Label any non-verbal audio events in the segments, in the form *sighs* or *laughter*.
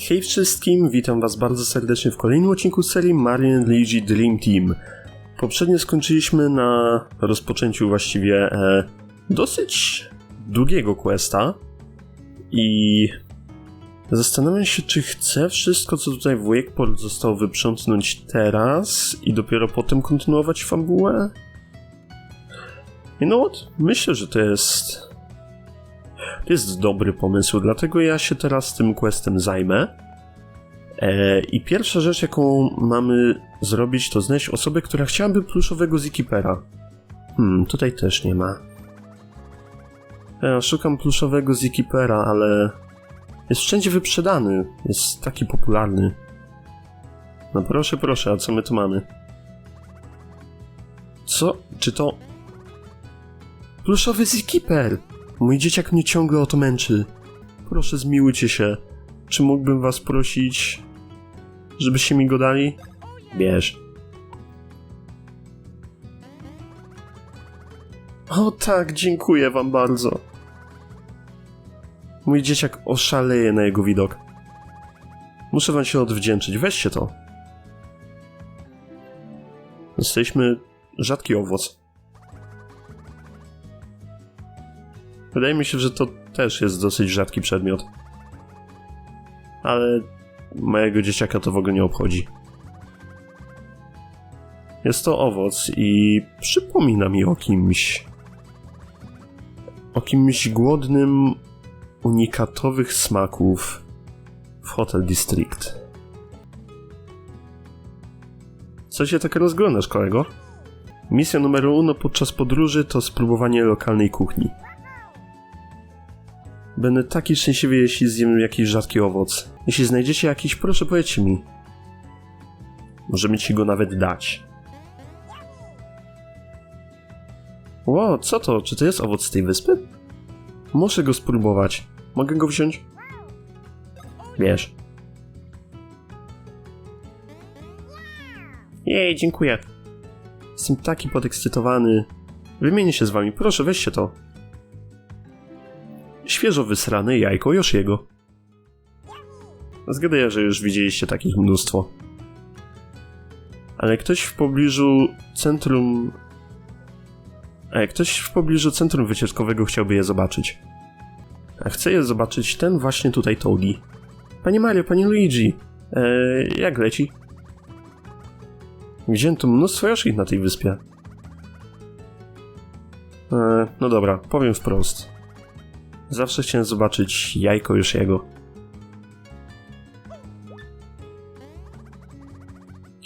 Hej wszystkim, witam was bardzo serdecznie w kolejnym odcinku serii Marian Luigi Dream Team. Poprzednio skończyliśmy na rozpoczęciu właściwie e, dosyć długiego questa i zastanawiam się, czy chcę wszystko, co tutaj w Wakeport zostało wyprzątnąć teraz i dopiero potem kontynuować fabułę? You know what? Myślę, że to jest to jest dobry pomysł, dlatego ja się teraz tym questem zajmę. E, I pierwsza rzecz, jaką mamy zrobić, to znaleźć osobę, która chciałaby pluszowego Zikipera. Hmm, tutaj też nie ma. Ja szukam pluszowego Zikipera, ale jest wszędzie wyprzedany. Jest taki popularny. No proszę, proszę, a co my tu mamy? Co? Czy to... Pluszowy Zikiper! Mój dzieciak mnie ciągle o to męczy. Proszę, zmiłujcie się. Czy mógłbym was prosić, żebyście mi go dali? Bierz. O tak, dziękuję wam bardzo. Mój dzieciak oszaleje na jego widok. Muszę wam się odwdzięczyć, weźcie to. Jesteśmy rzadki owoc. Wydaje mi się, że to też jest dosyć rzadki przedmiot. Ale mojego dzieciaka to w ogóle nie obchodzi. Jest to owoc i przypomina mi o kimś. O kimś głodnym unikatowych smaków w Hotel District. Co się tak rozglądasz, kolego? Misja numer uno podczas podróży to spróbowanie lokalnej kuchni. Będę taki szczęśliwy, jeśli zjem jakiś rzadki owoc. Jeśli znajdziecie jakiś, proszę powiedzcie mi. Możemy ci go nawet dać. Ło, co to? Czy to jest owoc z tej wyspy? Muszę go spróbować. Mogę go wziąć? Wiesz. Jej, dziękuję. Jestem taki podekscytowany. Wymienię się z wami, proszę, weźcie to świeżo wysrane jajko Joshiego. Zgaduję, że już widzieliście takich mnóstwo. Ale ktoś w pobliżu centrum... A jak ktoś w pobliżu centrum wycieczkowego chciałby je zobaczyć. A chce je zobaczyć ten właśnie tutaj Togi. Panie Mario, panie Luigi, eee, jak leci? Tu mnóstwo Yoshi na tej wyspie. Eee, no dobra, powiem wprost. Zawsze chciałem zobaczyć jajko już jego.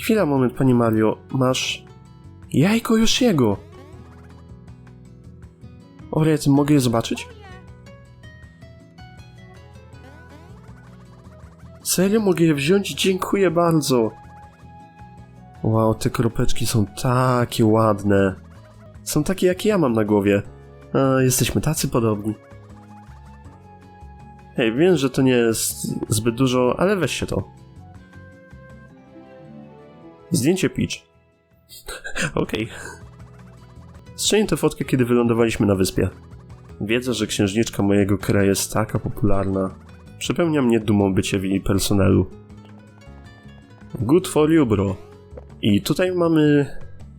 Chwila, moment, panie Mario. Masz jajko już jego. Orety, mogę je zobaczyć? Serio, mogę je wziąć? Dziękuję bardzo. Wow, te kropeczki są takie ładne. Są takie, jak ja mam na głowie. A, jesteśmy tacy podobni. Hej, wiem, że to nie jest zbyt dużo, ale weźcie to. Zdjęcie Peach. *laughs* Okej. Okay. Tę fotkę, kiedy wylądowaliśmy na wyspie. Wiedza, że księżniczka mojego kraju jest taka popularna, przepełnia mnie dumą bycie w jej personelu. Good for you, bro. I tutaj mamy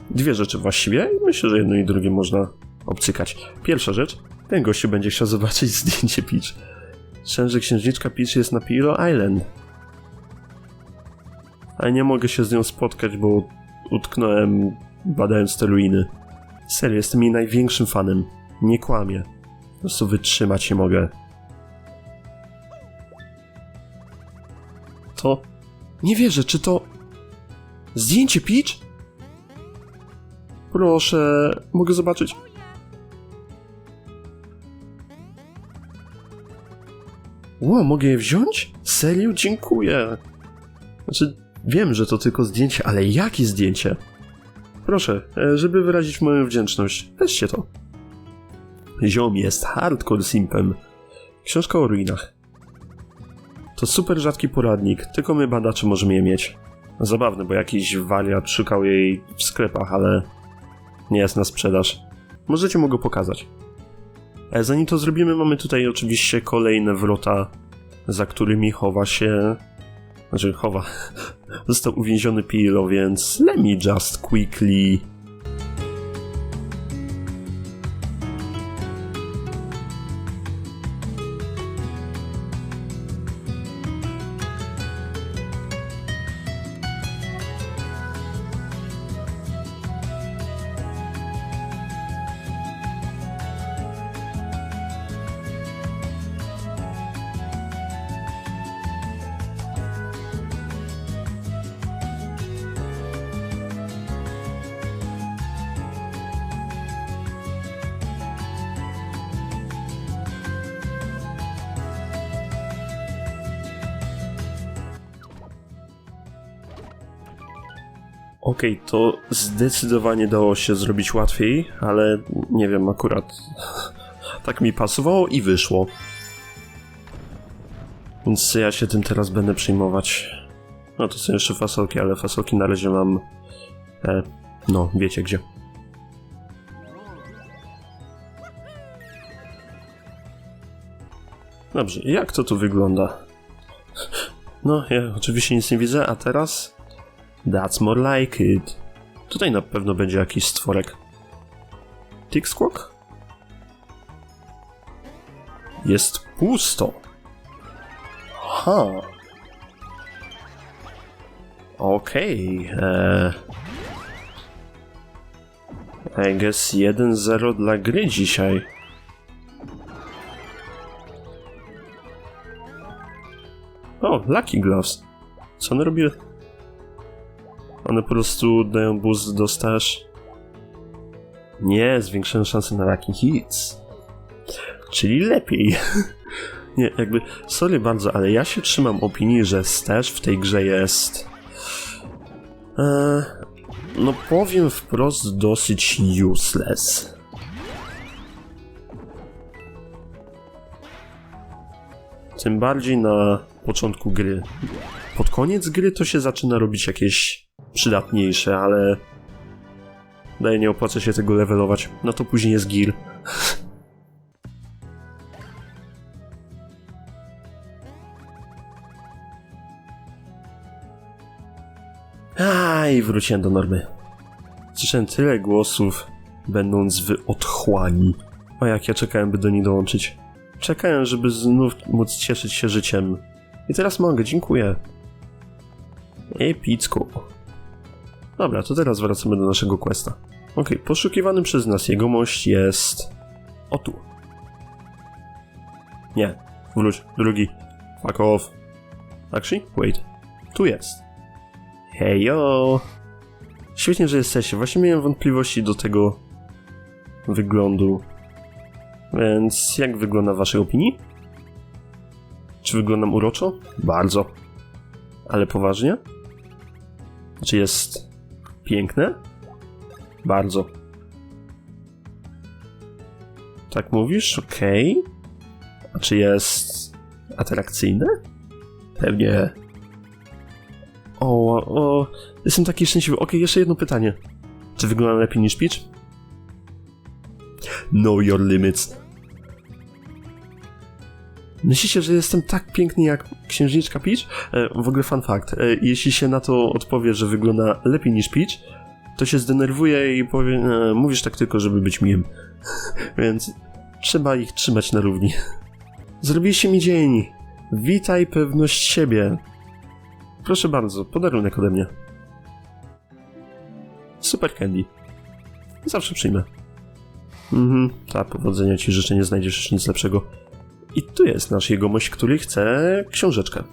dwie rzeczy właściwie myślę, że jedno i drugie można obcykać. Pierwsza rzecz, ten gościu będzie chciał zobaczyć *laughs* zdjęcie Peach. Że księżniczka Peach jest na Piro Island. Ale nie mogę się z nią spotkać, bo utknąłem badając te ruiny. Serio, jestem jej największym fanem. Nie kłamię. Po prostu wytrzymać nie mogę. To... Nie wierzę, czy to... Zdjęcie Peach? Proszę, mogę zobaczyć. Ło, mogę je wziąć? Serio? Dziękuję. Znaczy, wiem, że to tylko zdjęcie, ale jakie zdjęcie? Proszę, e, żeby wyrazić moją wdzięczność, weźcie to. Ziom jest hardcore simpem. Książka o ruinach. To super rzadki poradnik, tylko my badacze możemy je mieć. Zabawne, bo jakiś wariat szukał jej w sklepach, ale nie jest na sprzedaż. Możecie mu go pokazać. E, zanim to zrobimy, mamy tutaj oczywiście kolejne wrota za którymi chowa się... Znaczy, chowa... *laughs* Został uwięziony Pilo, więc let me just quickly... Okej, to zdecydowanie dało się zrobić łatwiej, ale nie wiem, akurat tak mi pasowało i wyszło. Więc ja się tym teraz będę przejmować. No to są jeszcze fasolki, ale fasolki na razie mam. E, no, wiecie gdzie. Dobrze, jak to tu wygląda? No, ja oczywiście nic nie widzę, a teraz That's more like it. Tutaj na pewno będzie jakiś stworek. Tick Squawk? Jest pusto. Ha. Okej. Okay, I guess 1-0 dla gry dzisiaj. O, Lucky Gloves. Co on robi? One po prostu dają boost do staż. Nie, zwiększają szanse na lucky hits. Czyli lepiej. *laughs* Nie, jakby, sorry bardzo, ale ja się trzymam opinii, że staż w tej grze jest... Eee, no powiem wprost, dosyć useless. Tym bardziej na początku gry. Pod koniec gry to się zaczyna robić jakieś przydatniejsze, ale daje nie opłaca się tego levelować. No to później jest gear. A i wróciłem do normy. Słyszałem tyle głosów, będąc w otchłani. O jak ja czekałem, by do nich dołączyć. Czekałem, żeby znów móc cieszyć się życiem. I teraz mogę, dziękuję. Epicko. Dobra, to teraz wracamy do naszego questa. Ok, poszukiwany przez nas jegomość jest... O tu. Nie, wróć, drugi. Fuck off. Actually, wait. Tu jest. Hejo! Świetnie, że jesteście. Właśnie miałem wątpliwości do tego wyglądu. Więc jak wygląda w waszej opinii? Czy wyglądam uroczo? Bardzo. Ale poważnie? Czy jest piękne? Bardzo. Tak mówisz? Okej. Okay. A czy jest atrakcyjne? Pewnie. O, o, jestem taki szczęśliwy. Okej, okay, jeszcze jedno pytanie. Czy wygląda lepiej niż Peach? Know your limits. Myślicie, że jestem tak piękny jak księżniczka Peach? E, w ogóle fun fact. E, jeśli się na to odpowie, że wygląda lepiej niż Peach, to się zdenerwuje i powie, e, mówisz tak tylko, żeby być miłym. *laughs* Więc trzeba ich trzymać na równi. Zrobiliście mi dzień. Witaj pewność siebie. Proszę bardzo, podarunek ode mnie. Super candy. Zawsze przyjmę. Mhm, ta powodzenia ci życzę, nie znajdziesz nic lepszego. I tu jest nasz jegomość, który chce książeczkę.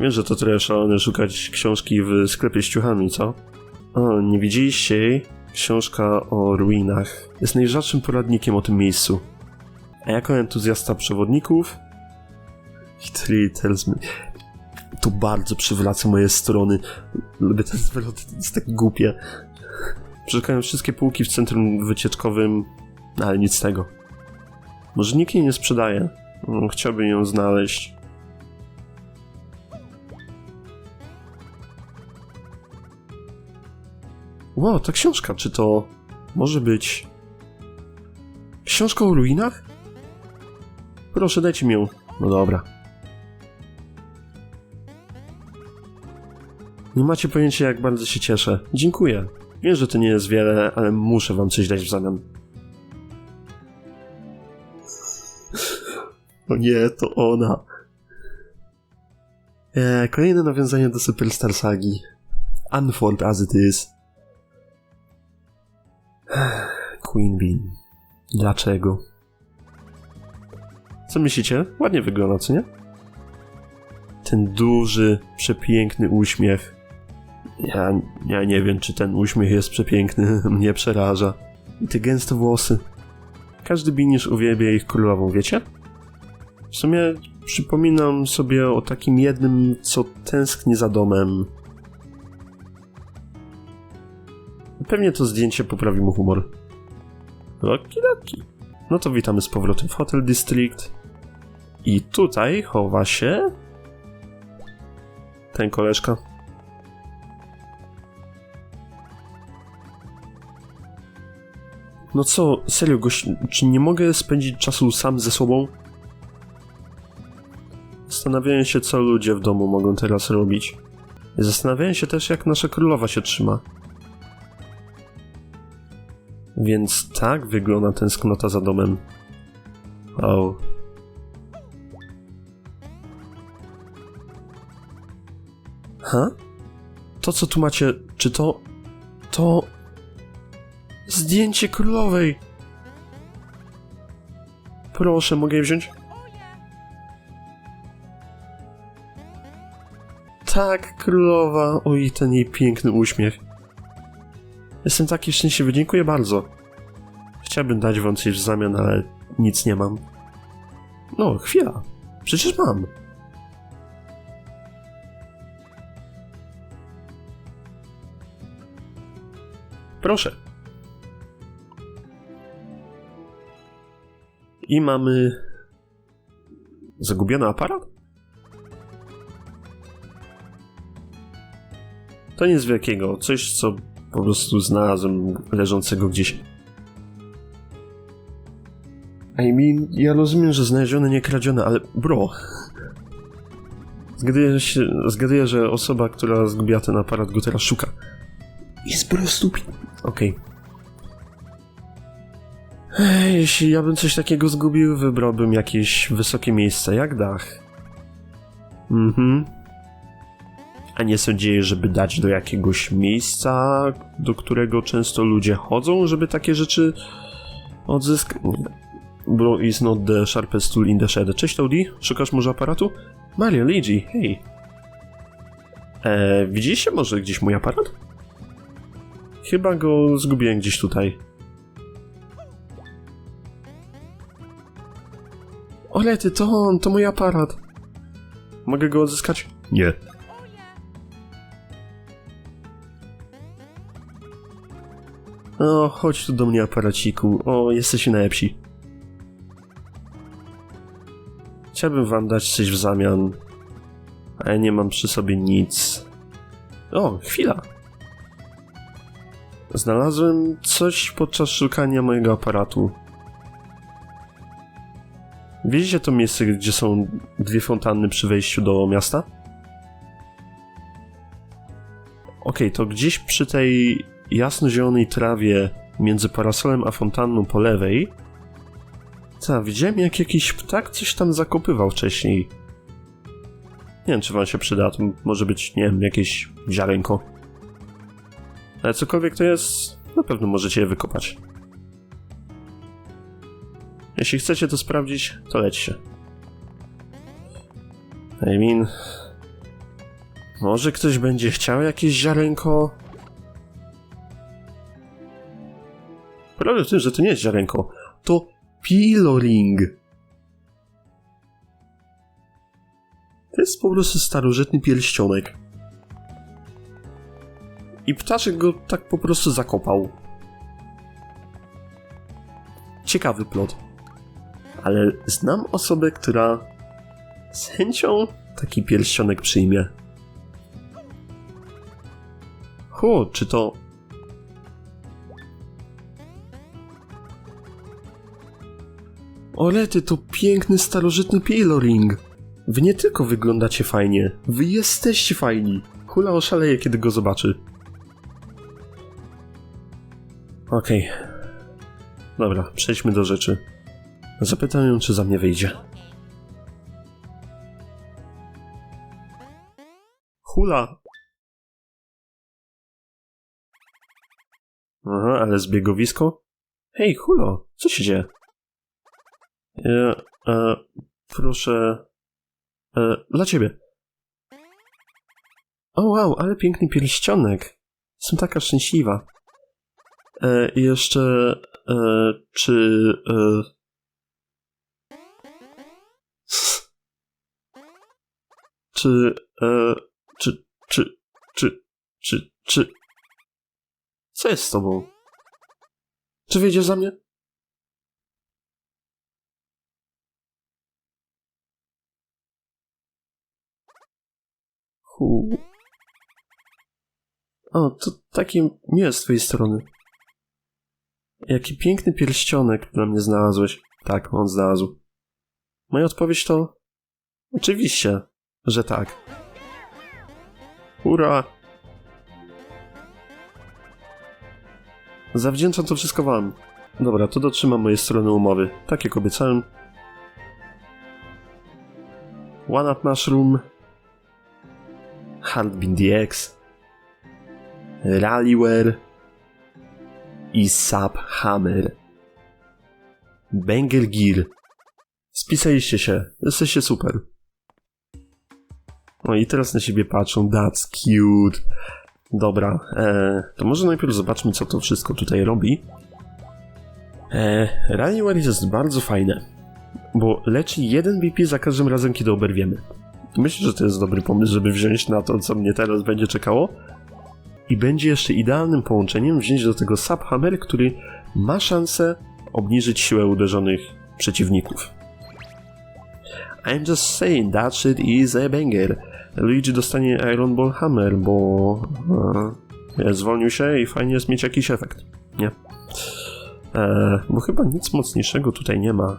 Wiem, że to trochę szalone szukać książki w sklepie z ciuchami, co? O, nie widzieliście jej? Książka o ruinach. Jest najrzadszym poradnikiem o tym miejscu. A jako entuzjasta przewodników... It really tells me... To bardzo przywraca moje strony. Lubię ten zwrot, jest tak głupie. Przeszukałem wszystkie półki w centrum wycieczkowym, ale nic z tego. Może nikt jej nie sprzedaje. Mm, chciałbym ją znaleźć. Wow, ta książka, czy to może być książka o ruinach? Proszę, dajcie mi ją. No dobra. Nie macie pojęcia, jak bardzo się cieszę. Dziękuję. Wiem, że to nie jest wiele, ale muszę wam coś dać w zamian. O nie, to ona. Eee, kolejne nawiązanie do Superstar Sagi. Unfold as it is. *sighs* Queen Bean. Dlaczego? Co myślicie? Ładnie wygląda, co nie? Ten duży, przepiękny uśmiech. Ja, ja nie wiem, czy ten uśmiech jest przepiękny. *laughs* Mnie przeraża. I te gęste włosy. Każdy binisz uwielbia ich królową, wiecie? W sumie przypominam sobie o takim jednym, co tęskni za domem. Pewnie to zdjęcie poprawi mu humor. Okidoki. No to witamy z powrotem w Hotel District. I tutaj chowa się... Ten koleżka. No co, serio, gość, czy nie mogę spędzić czasu sam ze sobą? Zastanawiałem się, co ludzie w domu mogą teraz robić. Zastanawiałem się też, jak nasza królowa się trzyma. Więc tak wygląda tęsknota za domem. O. Ha? To, co tu macie, czy to... To... Zdjęcie królowej! Proszę, mogę je wziąć? Tak, królowa. Oj, ten jej piękny uśmiech. Jestem taki szczęśliwy, dziękuję bardzo. Chciałbym dać wam coś w zamian, ale nic nie mam. No, chwila. Przecież mam. Proszę. I mamy. Zagubiony aparat? To nic wielkiego, coś co po prostu znalazłem leżącego gdzieś. I mean, ja rozumiem, że znalezione, nie kradzione, ale bro. Zgaduję, się, zgaduję, że osoba, która zgubiła ten aparat, go teraz szuka. Jest po prostu... pi- Okej. Ej, Jeśli ja bym coś takiego zgubił, wybrałbym jakieś wysokie miejsce, jak dach. Mhm. A nie sądzicie, żeby dać do jakiegoś miejsca, do którego często ludzie chodzą, żeby takie rzeczy odzyskać? Bro is not the sharpest tool in the shed. Cześć Audi, szukasz może aparatu? Mario, Luigi, hej. Eee, widzieliście może gdzieś mój aparat? Chyba go zgubiłem gdzieś tutaj. Olety, to on, to mój aparat. Mogę go odzyskać? Nie. O, chodź tu do mnie, aparaciku. O, jesteś najlepsi. Chciałbym wam dać coś w zamian, a ja nie mam przy sobie nic. O, chwila. Znalazłem coś podczas szukania mojego aparatu. Widzicie to miejsce, gdzie są dwie fontanny przy wejściu do miasta? Okej, to gdzieś przy tej jasno-zielonej trawie między parasolem a fontanną po lewej. Co, widziałem jak jakiś ptak coś tam zakopywał wcześniej. Nie wiem, czy wam się przyda, to może być, nie wiem, jakieś ziarenko. Ale cokolwiek to jest, na pewno możecie je wykopać. Jeśli chcecie to sprawdzić, to lećcie. I mean... Może ktoś będzie chciał jakieś ziarenko? Prawda w tym, że to nie jest ziarenko, to piloring. To jest po prostu starożytny pierścionek. I ptaszek go tak po prostu zakopał. Ciekawy plot. Ale znam osobę, która z chęcią taki pierścionek przyjmie. Hu, czy to Olety, to piękny, starożytny piloring. Wy nie tylko wyglądacie fajnie, wy jesteście fajni. Hula oszaleje, kiedy go zobaczy. Okej. Dobra, przejdźmy do rzeczy. Zapytam ją, czy za mnie wyjdzie. Hula! Aha, ale zbiegowisko? Hej, Hulo, co się dzieje? E, e, proszę... E, dla ciebie. O wow, ale piękny pierścionek. Jestem taka szczęśliwa. E, i jeszcze... E, czy... E... Czy... Czy... Czy... Czy... Czy... Czy... Co jest z tobą? Czy wyjdziesz za mnie? O, to takie miłe z twojej strony. Jaki piękny pierścionek dla mnie znalazłeś. Tak, on znalazł. Moja odpowiedź to... Oczywiście, że tak. Hurra! Zawdzięczam to wszystko wam. Dobra, to dotrzymam mojej strony umowy. Tak jak obiecałem. One Up Mushroom. Hardbin DX. Rallyware. I Sub Hammer. Banger Gear. Spisaliście się. Jesteście super. No i teraz na siebie patrzą. That's cute. Dobra, e, to może najpierw zobaczmy, co to wszystko tutaj robi. E, Rallyware jest bardzo fajne, bo leczy jeden BP za każdym razem, kiedy oberwiemy. Myślę, że to jest dobry pomysł, żeby wziąć na to, co mnie teraz będzie czekało. I będzie jeszcze idealnym połączeniem wziąć do tego Subhammer, który ma szansę obniżyć siłę uderzonych przeciwników. I'm just saying that shit is a banger. Luigi dostanie Iron Ball Hammer, bo e, zwolnił się i fajnie jest mieć jakiś efekt, nie? E, bo chyba nic mocniejszego tutaj nie ma.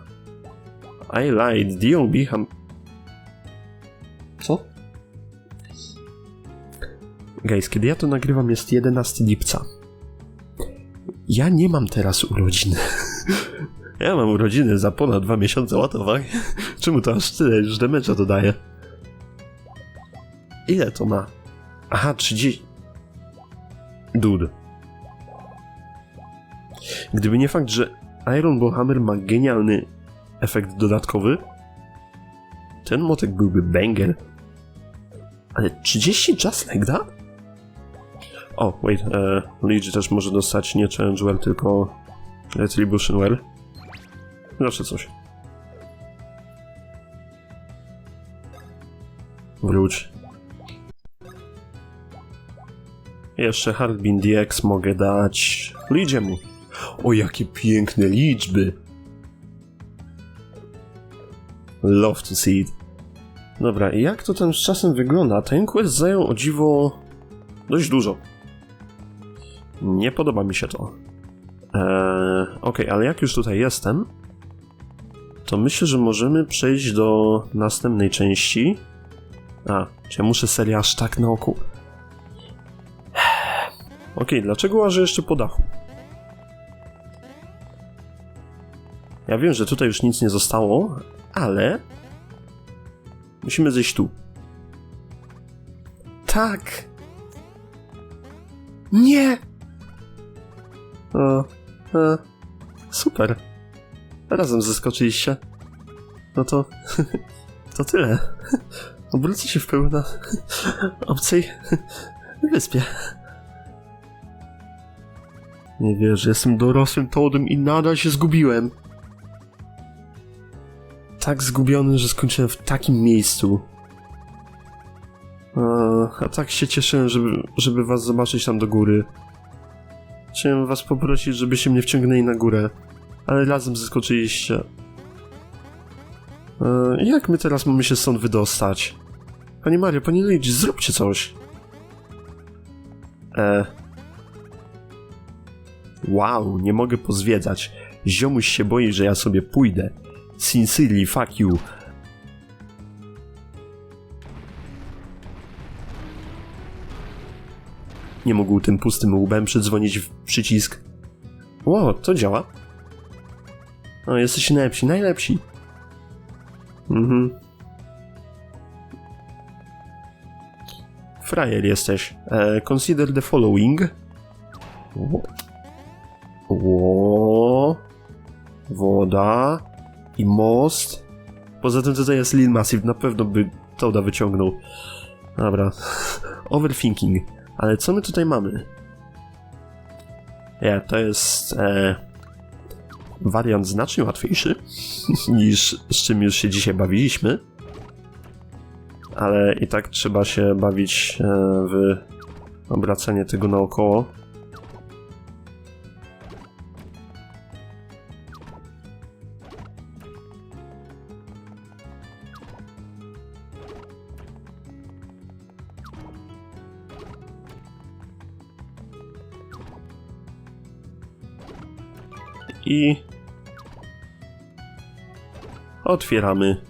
I lied, DOB ham... Co? Guys, kiedy ja to nagrywam jest 11 lipca. Ja nie mam teraz urodzin. *laughs* ja mam urodziny za ponad dwa miesiące, fuck? *laughs* Czemu to aż tyle już damage'a dodaje? Ile to ma? Aha, 30. Dude. Gdyby nie fakt, że Iron Ball Hammer ma genialny efekt dodatkowy, ten motek byłby banger. Ale 30 just like? O, wait, e, Luigi też może dostać nie Challenge Well, tylko Retribution Well. Zawsze coś. Wróć. Jeszcze Hardbin DX mogę dać Luigiemu. O, jakie piękne liczby! Love to see it. Dobra, i jak to ten z czasem wygląda? Ten quest zajął o dziwo dość dużo. Nie podoba mi się to. Eee, ok, ale jak już tutaj jestem, to myślę, że możemy przejść do następnej części. A, czy ja muszę serię aż tak na oku. Ok, dlaczego łażę jeszcze po dachu? Ja wiem, że tutaj już nic nie zostało, ale... Musimy zejść tu. Tak! Nie! O, e, super. Razem zeskoczyliście. No to... *laughs* to tyle. Obrócę się w pełni na *laughs* obcej *laughs* wyspie. Nie wierzę, jestem dorosłym Toadem i nadal się zgubiłem. Tak zgubiony, że skończyłem w takim miejscu. A, tak się cieszyłem, żeby, żeby was zobaczyć tam do góry. Chciałem was poprosić, żebyście mnie wciągnęli na górę, ale razem zeskoczyliście. E, jak my teraz mamy się stąd wydostać? Panie Mario, panie Luigi, zróbcie coś. E, Wow, nie mogę pozwiedzać. Ziomuś się boi, że ja sobie pójdę. Sincerely, fuck you. nie mógł tym pustym łbem przydzwonić w przycisk. Ło, to działa. O, jesteście najlepsi, najlepsi. Mhm. Frajer jesteś. E, consider the following. Ło. Woda. I most. Poza tym tutaj jest Lil Massive, na pewno by Toada wyciągnął. Dobra. *laughs* Overthinking. Ale co my tutaj mamy? Nie, to jest e, wariant znacznie łatwiejszy *laughs* niż z czym już się dzisiaj bawiliśmy. Ale i tak trzeba się bawić e, w obracanie tego naokoło. I otwieramy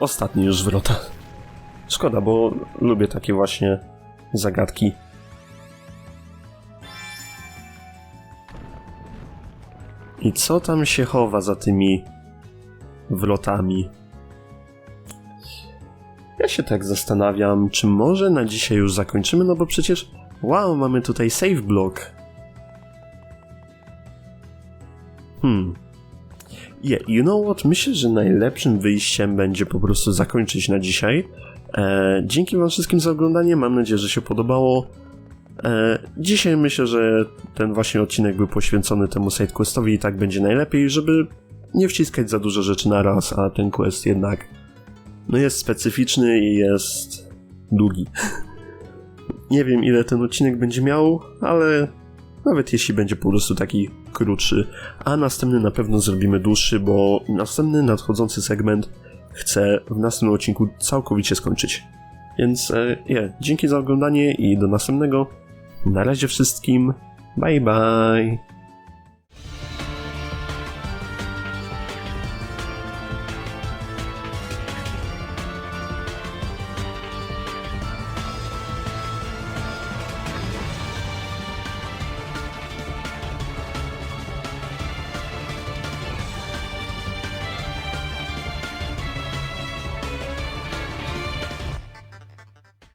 ostatni już wrota. Szkoda, bo lubię takie właśnie zagadki. I co tam się chowa za tymi wrotami? Ja się tak zastanawiam, czy może na dzisiaj już zakończymy, no bo przecież wow, mamy tutaj save block. Hmm. Yeah, you know what? Myślę, że najlepszym wyjściem będzie po prostu zakończyć na dzisiaj. E, dzięki Wam wszystkim za oglądanie. Mam nadzieję, że się podobało. E, dzisiaj myślę, że ten właśnie odcinek był poświęcony temu sidequestowi i tak będzie najlepiej, żeby nie wciskać za dużo rzeczy na raz, a ten quest jednak no jest specyficzny i jest długi. *laughs* nie wiem ile ten odcinek będzie miał, ale nawet jeśli będzie po prostu taki krótszy, a następny na pewno zrobimy dłuższy, bo następny nadchodzący segment chcę w następnym odcinku całkowicie skończyć. Więc e, yeah, dzięki za oglądanie i do następnego. Na razie wszystkim. Bye bye.